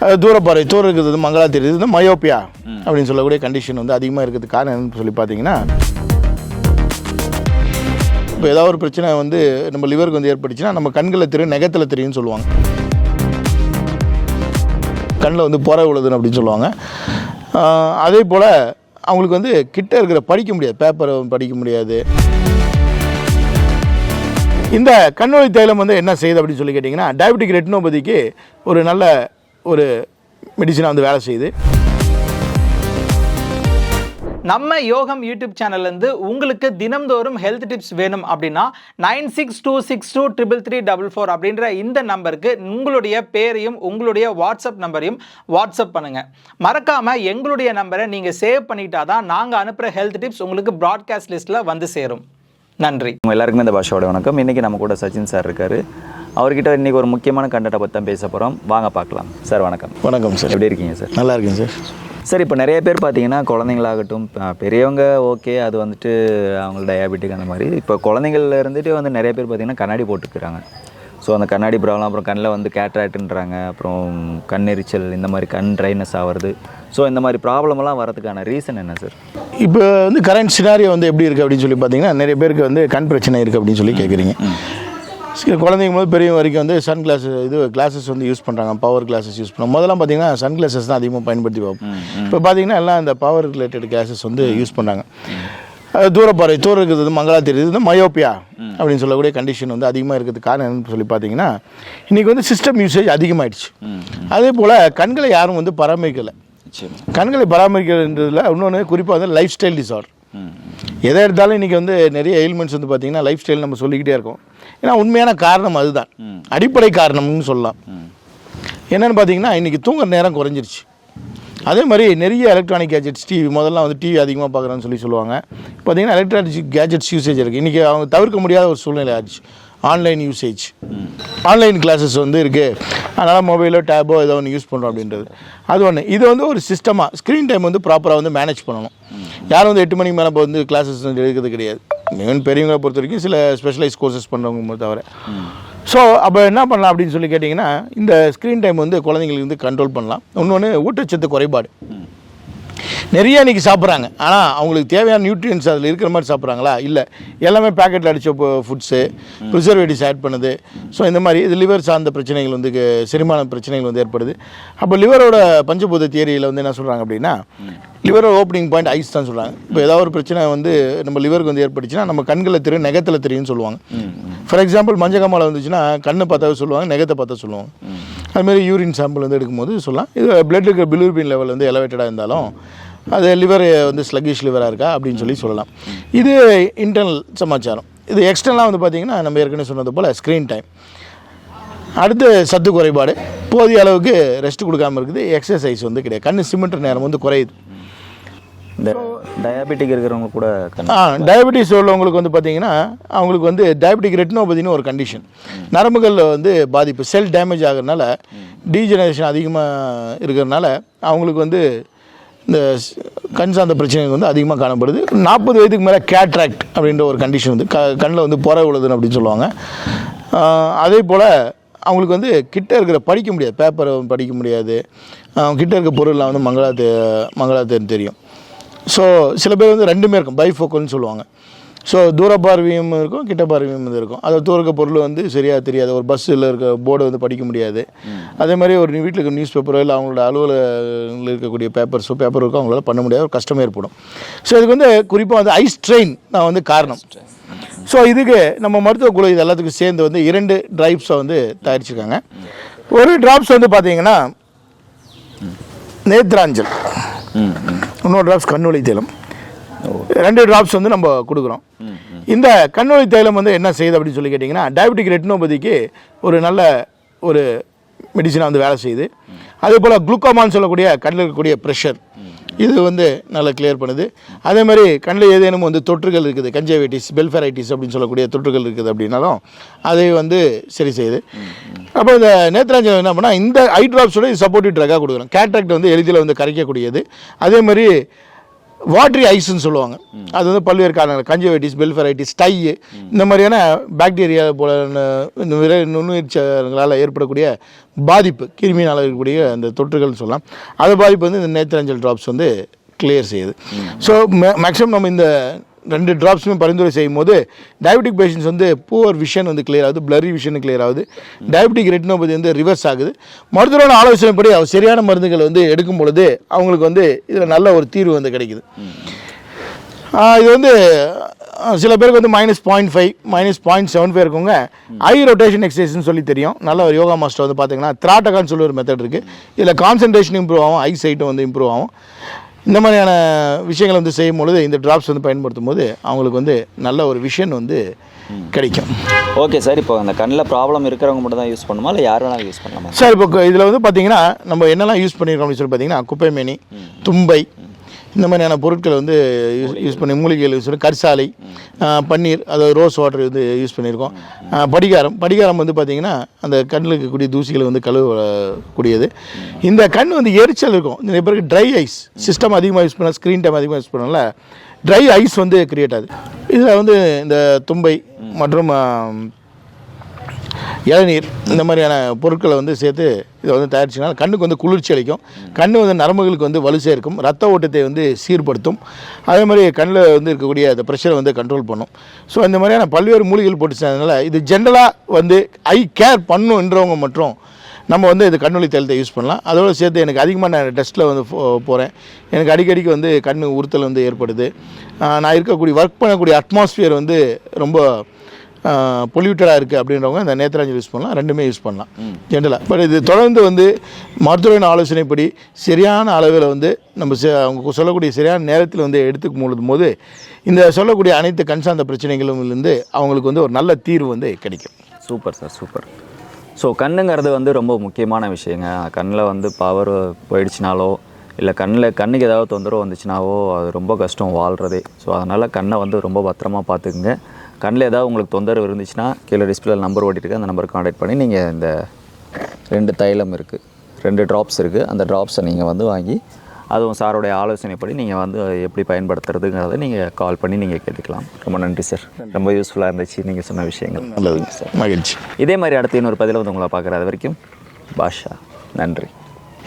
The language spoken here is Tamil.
தூரப்பார்வை தூரம் இருக்கிறது மங்களா தெரியுது இந்த மயோப்பியா அப்படின்னு சொல்லக்கூடிய கண்டிஷன் வந்து அதிகமாக இருக்கிறதுக்கு காரணம் என்னன்னு சொல்லி பார்த்தீங்கன்னா இப்போ ஏதாவது ஒரு பிரச்சனை வந்து நம்ம லிவருக்கு வந்து ஏற்பட்டுச்சுன்னா நம்ம கண்களில் தெரியும் நெகத்தில் தெரியும்னு சொல்லுவாங்க. கண்ணில் வந்து புற விழுதுன்னு அப்படின்னு சொல்லுவாங்க. அதே போல் அவங்களுக்கு வந்து கிட்ட இருக்கிற படிக்க முடியாது பேப்பரை படிக்க முடியாது. இந்த கண்ணொளி தைலம் வந்து என்ன செய்யுது அப்படின்னு சொல்லி கேட்டிங்கன்னா டயபெட்டிக் ரெட்டினோபதிக்கு ஒரு நல்ல ஒரு மெடிசனாக வந்து வேலை செய்யுது. நம்ம யோகம் யூடியூப் சேனல்லேருந்து உங்களுக்கு தினம்தோறும் ஹெல்த் டிப்ஸ் வேணும் அப்படின்னா nine six two six two triple three double four அப்படின்ற இந்த நம்பருக்கு உங்களுடைய பேரையும் உங்களுடைய வாட்ஸ்அப் நம்பரையும் வாட்ஸ்அப் பண்ணுங்கள் மறக்காமல் எங்களுடைய நம்பரை நீங்கள் சேவ் பண்ணிட்டா தான் நாங்கள் அனுப்புகிற ஹெல்த் டிப்ஸ் உங்களுக்கு ப்ராட்காஸ்ட் லிஸ்ட்டில் வந்து சேரும். நன்றி. உங்க எல்லாருக்குமே இந்த பாஷாவோட வணக்கம். இன்றைக்கி நம்ம கூட சச்சின் சார் இருக்காரு. அவர்கிட்ட இன்றைக்கி ஒரு முக்கியமான கண்டத்தை பற்றி தான் பேச போகிறோம் வாங்க பார்க்கலாம். சார் வணக்கம். வணக்கம் சார் எப்படி இருக்கீங்க சார் நல்லா இருக்கேன் சார் சார் இப்போ நிறைய பேர் பார்த்தீங்கன்னா குழந்தைங்களாகட்டும் பெரியவங்க ஓகே அது வந்துட்டு அவங்க டயாபெட்டிக் அந்த மாதிரி. இப்போ குழந்தைங்கள்ல இருந்துட்டு வந்து நிறைய பேர் பார்த்தீங்கன்னா கண்ணாடி போட்டுக்கிறாங்க. ஸோ அந்த கண்ணாடி ப்ராப்ளம் அப்புறம் கண்ணில் வந்து கேட்ராக்டுன்றாங்க அப்புறம் கண்ணெரிச்சல் இந்த மாதிரி கண் ட்ரைனஸ் ஆகிறது ஸோ இந்த மாதிரி ப்ராப்ளம்லாம் வரதுக்கான ரீசன் என்ன சார் இப்போ வந்து கரண்ட் சினாரியோ வந்து எப்படி இருக்குது அப்படின்னு சொல்லி பார்த்தீங்கன்னா நிறைய பேருக்கு வந்து கண் பிரச்சனை இருக்குது அப்படின்னு சொல்லி கேட்குறீங்க குழந்தைங்க முதல் பெரியவங்க வரைக்கும் வந்து சன் கிளாஸ் இது கிளாஸஸ் வந்து யூஸ் பண்ணுறாங்க பவர் கிளாஸஸ் யூஸ் பண்ணுறாங்க முதல்ல பார்த்தீங்கன்னா சன் கிளாஸஸ் தான் அதிகமாக பயன்படுத்தி பார்ப்போம். இப்போ பார்த்தீங்கன்னா எல்லாம் இந்த பவர் ரிலேட்டட் கிளாஸஸ் வந்து யூஸ் பண்ணுறாங்க அது தூரப்பார்வை தூரம் இருக்கிறது மங்களா தெரியுது இந்த மயோப்பியா அப்படின்னு சொல்லக்கூடிய கண்டிஷன் வந்து அதிகமாக இருக்கிறதுக்கு காரணம் என்னன்னு சொல்லி பார்த்தீங்கன்னா இன்றைக்கி வந்து சிஸ்டம் யூசேஜ் அதிகமாகிடுச்சு அதே போல் கண்களை யாரும் வந்து பராமரிக்கலை. சரி கண்களை பராமரிக்கிறதுல இன்னொன்று குறிப்பாக வந்து லைஃப் ஸ்டைல் டிசார்டர் எதை எடுத்தாலும் இன்றைக்கி வந்து நிறைய எயில்மெண்ட்ஸ் வந்து பார்த்திங்கன்னா லைஃப் ஸ்டைல் நம்ம சொல்லிக்கிட்டே இருக்கோம். ஏன்னா உண்மையான காரணம் அதுதான். அடிப்படை காரணம்னு சொல்லலாம். என்னென்னு பார்த்தீங்கன்னா இன்றைக்கி தூங்குற நேரம் குறைஞ்சிருச்சு. அதே மாதிரி நிறைய எலக்ட்ரானிக் கேஜெட்ஸ் டிவி முதல்ல வந்து டிவி அதிகமாக பார்க்குறேன்னு சொல்லி சொல்லுவாங்க. பார்த்தீங்கன்னா எலக்ட்ரானிக் கேஜெட்ஸ் யூசேஜ் இருக்குது இன்றைக்கி அவங்க தவிர்க்க முடியாத ஒரு சூழ்நிலை ஆச்சு ஆன்லைன் யூசேஜ் ஆன்லைன் கிளாஸஸ் வந்து இருக்குது அதனால் மொபைலோ டேபோ ஏதோ ஒன்று யூஸ் பண்ணுறோம் அப்படின்றது. அது ஒன்று இது வந்து ஒரு சிஸ்டமாக ஸ்க்ரீன் டைம் வந்து ப்ராப்பராக வந்து மேனேஜ் பண்ணணும். யாரும் வந்து எட்டு மணிக்கு மேலே இப்போ வந்து கிளாஸஸ் வந்து எடுக்கிறது கிடையாது. மிகவும் பெரியவங்களை பொறுத்த வரைக்கும் சில ஸ்பெஷலைஸ் கோர்சஸ் பண்ணுறவங்க தவிர. ஸோ அப்போ என்ன பண்ணலாம் அப்படின்னு சொல்லி கேட்டிங்கன்னா இந்த ஸ்க்ரீன் டைம் வந்து குழந்தைங்களுக்கு வந்து கண்ட்ரோல் பண்ணலாம். இன்னொன்று ஊட்டச்சத்து குறைபாடு. நிறைய இன்றைக்கி சாப்பிட்றாங்க. ஆனால் அவங்களுக்கு தேவையான நியூட்ரியன்ஸ் அதில் இருக்கிற மாதிரி சாப்பிட்றாங்களா? இல்லை. எல்லாமே பேக்கெட்டில் அடித்த ஃபுட்ஸு ப்ரிசர்வேட்டிவ்ஸ் ஆட் பண்ணுது. ஸோ இந்த மாதிரி இது லிவர் சார்ந்த பிரச்சனைகள் வந்து செரிமான பிரச்சனைகள் வந்து ஏற்படுது. அப்போ லிவரோட பஞ்சபூத தியரியில் வந்து என்ன சொல்கிறாங்க அப்படின்னா லிவர் ஓப்பனிங் பாயிண்ட் ஐஸ் தான் சொல்கிறாங்க இப்போ ஏதாவது ஒரு பிரச்சனை வந்து நம்ம லிவருக்கு வந்து ஏற்பட்டுச்சுன்னா நம்ம கண்களில் தெரியும் நெகத்தில் தெரியும்னு சொல்லுவாங்க. ஃபார் எக்ஸாம்பிள் மஞ்சக்காமலை வந்துச்சுன்னா கண்ணை பார்த்தா சொல்லுவாங்க நெகத்தை பார்த்தா சொல்லுவாங்க. அதுமாரி யூரின் சாம்பிள் வந்து எடுக்கும்போது சொல்லலாம். இது இருக்கிற பிலூர்பின் லெவல் வந்து எலவேட்டடாக இருந்தாலும் அது லிவர் வந்து ஸ்லக்கிஷ் லிவராக இருக்கா அப்படின்னு சொல்லி சொல்லலாம். இது இன்டர்னல் சமாச்சாரம். இது எக்ஸ்டர்னலாக வந்து பார்த்திங்கன்னா நம்ம ஏற்கனவே சொன்னது போல் ஸ்க்ரீன் டைம் அடுத்து சத்து குறைபாடு. போதிய அளவுக்கு ரெஸ்ட் கொடுக்காம இருக்குது. எக்ஸசைஸ் வந்து கிடையாது. கண் சிமெண்ட் நேரம் வந்து குறையுது. இந்த டயாபெட்டிக் இருக்கிறவங்க கூட ஆ டயபெட்டிஸ் உள்ளவங்களுக்கு வந்து பார்த்தீங்கன்னா அவங்களுக்கு வந்து டயபெட்டிக் ரெட்டினோபதினு ஒரு கண்டிஷன் நரம்புகளில் வந்து பாதிப்பு செல் டேமேஜ் ஆகுறதுனால டீஜெனரேஷன் அதிகமாக இருக்கிறதுனால அவங்களுக்கு வந்து இந்த கண் சார்ந்த பிரச்சனைகள் வந்து அதிகமாக காணப்படுது. நாற்பது வயதுக்கு மேலே கேட்ராக்ட் அப்படின்ற ஒரு கண்டிஷன் வந்து க கண்ணில் வந்து புற விழுதுன்னு அப்படின்னு சொல்லுவாங்க. அதே போல் அவங்களுக்கு வந்து கிட்ட இருக்கிற படிக்க முடியாது பேப்பரை படிக்க முடியாது. அவங்க கிட்ட இருக்க பொருள்லாம் வந்து மங்களா தெ மங்களா தெரியும். ஸோ சில பேர் வந்து ரெண்டுமே இருக்கும். பைஃபோக்கல்னு சொல்லுவாங்க. ஸோ தூர பார்வையும் இருக்கும் கிட்ட பார்வையும் வந்து இருக்கும். அதை தூரக்க பொருள் வந்து சரியாக தெரியாது. ஒரு பஸ்ஸில் இருக்க போர்டை வந்து படிக்க முடியாது. அதே மாதிரி ஒரு வீட்டில் இருக்க நியூஸ் பேப்பரோ இல்லை அவங்களோட அலுவலகத்தில் இருக்கக்கூடிய பேப்பர்ஸோ பேப்பர் இருக்கோ அவங்களால பண்ண முடியாத. ஒரு கஷ்டம் ஏற்படும். ஸோ இதுக்கு வந்து குறிப்பாக வந்து ஐஸ் ட்ரெயின் தான் வந்து காரணம். ஸோ இதுக்கு நம்ம மருத்துவ குழு இது எல்லாத்துக்கும் சேர்ந்து வந்து இரண்டு ட்ரைப்ஸை வந்து தயாரிச்சிருக்காங்க. ஒரு ட்ராப்ஸ் வந்து பார்த்தீங்கன்னா நேத்ராஞ்சல். இன்னொரு ட்ராப்ஸ் கண்ணொளி தைலம் ரெண்டு ட்ராப்ஸ் வந்து நம்ம கொடுக்குறோம். இந்த கண்ணொளி தைலம் வந்து என்ன செய்யுது அப்படின்னு சொல்லி கேட்டிங்கன்னா டயபெட்டிக் ரெட்டினோபதிக்கு ஒரு நல்ல ஒரு மெடிசனாக வந்து வேலை செய்யுது. அதே போல் குளுக்கோமான்னு சொல்லக்கூடிய கண்ணில் இருக்கக்கூடிய ப்ரெஷர் இது வந்து நல்லா கிளியர் பண்ணுது. அதே மாதிரி கண்ணில் ஏதேனும் வந்து தொற்றுகள் இருக்குது கஞ்சைவைட்டிஸ் பெல்ஃபெரைட்டிஸ் அப்படின்னு சொல்லக்கூடிய தொற்றுகள் இருக்குது அப்படின்னாலும் அதை வந்து சரி செய்யுது. அப்போ இந்த நேத்ராஞ்சலம் என்ன பண்ணால் இந்த ஐ ட்ராப்ஸோட இது சப்போர்ட்டிவ் ட்ரக்காக கொடுக்குறோம். கேட்ராக்ட் வந்து எளிதில் வந்து கரைக்கக்கூடியது. அதே மாதிரி வாட்ரி ஐஸ்ன்னு சொல்லுவாங்க. அது வந்து பல்வேறு காரணங்கள். கஞ்சவைட்டிஸ் பெல்ஃபரைட்டிஸ் டை இந்த மாதிரியான பாக்டீரியா போல இந்த விர நுண்ணுயிர்ச்சங்களால் ஏற்படக்கூடிய பாதிப்பு கிருமியினால் இருக்கக்கூடிய அந்த தொற்றுகள்னு சொல்லலாம். அது பாதிப்பு வந்து இந்த நேத்திரஞ்சல் ட்ராப்ஸ் வந்து கிளியர் செய்யுது. ஸோ மேக்ஸிமம் நம்ம இந்த ரெண்டு ட்ராப்ஸுமே பரிந்துரை செய்யும் போது டயபெட்டிக் பேஷண்ட்ஸ் வந்து புவர் விஷன் வந்து கிளியர் ஆகுது பிளரி விஷன் கிளியர் ஆகுது. டயபெட்டிக் ரெட்டினோபதி வந்து ரிவர்ஸ் ஆகுது. மருத்துவரோட ஆலோசனைப்படி அவர் சரியான மருந்துகள் வந்து எடுக்கும் பொழுது அவங்களுக்கு வந்து இதில் நல்ல ஒரு தீர்வு வந்து கிடைக்குது. இது வந்து சில பேருக்கு வந்து minus point five minus point seven five இருக்கவங்க ஐ ரொட்டேஷன் எக்ஸசைஸ்னு சொல்லி தெரியும். நல்ல ஒரு யோகா மாஸ்டர் வந்து பார்த்தீங்கன்னா த்ராட்டகான்னு சொல்லி ஒரு மெத்தட் இருக்குது இதில் கான்சன்ட்ரேஷன் இம்ப்ரூவ் ஆகும் ஐ சைட்டும் வந்து இம்ப்ரூவ் ஆகும். இந்த மாதிரியான விஷயங்கள் வந்து செய்யும் பொழுது இந்த ட்ராப்ஸ் வந்து பயன்படுத்தும் போது அவங்களுக்கு வந்து நல்ல ஒரு விஷன் வந்து கிடைக்கும். ஓகே சார் இப்போ அந்த கண்ணில் ப்ராப்ளம் இருக்கிறவங்க மட்டும் தான் யூஸ் பண்ணுமா? இல்லை யார் வேணாலும் யூஸ் பண்ணலாமா? சார் இப்போ இதில் வந்து பார்த்தீங்கன்னா நம்ம என்னெல்லாம் யூஸ் பண்ணியிருக்கோம் அப்படின்னு சொல்லி பார்த்தீங்கன்னா குப்பைமேனி தும்பை இந்த மாதிரியான பொருட்களை வந்து யூஸ் யூஸ் பண்ணி மூலிகைகள் யூஸ் பண்ணி கரிசாலை பன்னீர் அதாவது ரோஸ் வாட்டர் வந்து யூஸ் பண்ணியிருக்கோம். படிகாரம். படிகாரம் வந்து பார்த்திங்கன்னா அந்த கண்ணில் இருக்கக்கூடிய தூசிகளை வந்து கழுவக்கூடியது. இந்த கண் வந்து எரிச்சல் இருக்கும். நிறைய பேருக்கு ட்ரை ஐஸ் சிஸ்டம் அதிகமாக யூஸ் பண்ண ஸ்க்ரீன் டைம் அதிகமாக யூஸ் பண்ணல ட்ரை ஐஸ் வந்து கிரியேட் ஆகுது. இதில் வந்து இந்த தும்பை மற்றும் இளநீர் இந்த மாதிரியான பொருட்களை வந்து சேர்த்து இதை வந்து தயாரிச்சிங்கன்னா கண்ணுக்கு வந்து குளிர்ச்சி அளிக்கும். கண் வந்து நரம்புகளுக்கு வந்து வலு சேர்க்கும். ரத்த ஓட்டத்தை வந்து சீர்படுத்தும். அதே மாதிரி கண்ணில் வந்து இருக்கக்கூடிய அந்த ப்ரெஷரை வந்து கண்ட்ரோல் பண்ணும். ஸோ இந்த மாதிரியான பல்வேறு மூலிகைகள் போட்டு சேர்ந்ததுனால இது ஜென்ரலாக வந்து ஐ கேர் பண்ணுன்றவங்க மற்றும் நம்ம வந்து இது கண்ணொளி தைலத்தை யூஸ் பண்ணலாம். அதோடு சேர்த்து எனக்கு அதிகமாக நான் டெஸ்ட்டில் வந்து போகிறேன் எனக்கு அடிக்கடிக்கு வந்து கண் உறுத்தல் வந்து ஏற்படுது. நான் இருக்கக்கூடிய ஒர்க் பண்ணக்கூடிய அட்மாஸ்ஃபியர் வந்து ரொம்ப பொல்யூட்டடாக இருக்குது அப்படின்றவங்க இந்த நேத்ராஞ்சல் யூஸ் பண்ணலாம் ரெண்டுமே யூஸ் பண்ணலாம். ஜென்ரலாக பட் இது தொடர்ந்து வந்து மருத்துவரின் ஆலோசனைப்படி சரியான அளவில் வந்து நம்ம அவங்க சொல்லக்கூடிய சரியான நேரத்தில் வந்து எடுத்துக்கும் போது இந்த சொல்லக்கூடிய அனைத்து கண் சார்ந்த பிரச்சனைகளும் இருந்து அவங்களுக்கு வந்து ஒரு நல்ல தீர்வு வந்து கிடைக்கும். சூப்பர் சார் சூப்பர் ஸோ கண்ணுங்கிறது வந்து ரொம்ப முக்கியமான விஷயங்க. கண்ணில் வந்து பவர் போயிடுச்சுனாலோ இல்லை கண்ணில் கண்ணுக்கு ஏதாவது தொந்தரவு வந்துச்சுனாவோ அது ரொம்ப கஷ்டம் வாழ்கிறதே ஸோ அதனால் கண்ணை வந்து ரொம்ப பத்திரமா பார்த்துக்குங்க. கண்ணில் ஏதாவது உங்களுக்கு தொந்தரவு இருந்துச்சுன்னா கீழே டிஸ்பிளே நம்பர் ஓட்டிட்டு அந்த நம்பருக்கு கான்டாக்ட் பண்ணி நீங்கள் இந்த ரெண்டு தைலம் இருக்குது ரெண்டு ட்ராப்ஸ் இருக்குது அந்த ட்ராப்ஸை நீங்கள் வந்து வாங்கி அதுவும் சாரோடைய ஆலோசனைப்படி நீங்கள் வந்து எப்படி பயன்படுத்துறதுங்கிறத நீங்கள் கால் பண்ணி நீங்கள் கேட்டுக்கலாம். ரொம்ப நன்றி சார் ரொம்ப யூஸ்ஃபுல்லாக இருந்துச்சு நீங்கள் சொன்ன விஷயங்கள். நல்லதுங்க சார் மகிழ்ச்சி. இதே மாதிரி அடுத்து இன்னொரு பதிவில் வந்து உங்களை பார்க்குற அது வரைக்கும் பாஷா. நன்றி.